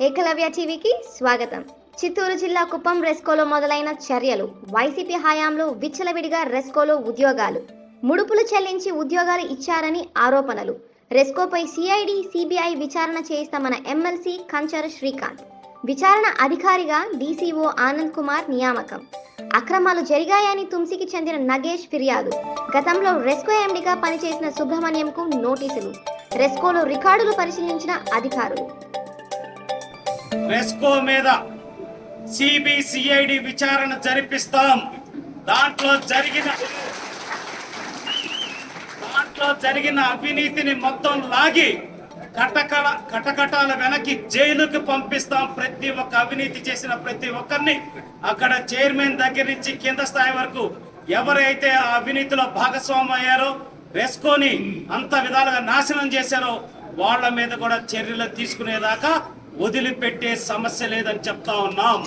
ఏకలవ్య టీవీకి స్వాగతం. చిత్తూరు జిల్లా కుప్పం రెస్కోలో మొదలైన చర్యలు. వైసీపీ హయాంలో విచ్చలవిడిగా రెస్కోలో ఉద్యోగాలు. ముడుపులు చెల్లించి ఉద్యోగాలు ఇచ్చారని ఆరోపణలు. రెస్కోపై సిఐడి సిబిఐ విచారణ చేయిస్తామన్న ఎమ్మెల్సీ కంచర శ్రీకాంత్. విచారణ అధికారిగా డీసీఓ ఆనంద్ కుమార్ నియామకం. అక్రమాలు జరిగాయని తుంసికి చెందిన నగేష్ ఫిర్యాదు. గతంలో రెస్కో ఎండిగా పనిచేసిన సుబ్రహ్మణ్యంకు నోటీసులు. రెస్కోలో రికార్డులు పరిశీలించిన అధికారులు. రెస్కో మీద సిబిసిఐడి విచారణ జరిపిస్తాం. దాంట్లో జరిగిన దాంట్లో జరిగిన అవినీతిని మొత్తం లాగి కటకల కటకటాల వెనక్కి జైలుకి పంపిస్తాం. ప్రతి ఒక్క అవినీతి చేసిన ప్రతి ఒక్కరిని అక్కడ చైర్మన్ దగ్గర నుంచి కింద స్థాయి వరకు ఎవరైతే ఆ అవినీతిలో భాగస్వామి అయ్యారో రెస్కోని అంత విధాలుగా నాశనం చేశారో వాళ్ళ మీద కూడా చర్యలు తీసుకునేదాకా వదిలిపెట్టే సమస్య లేదని చెప్తా ఉన్నాం.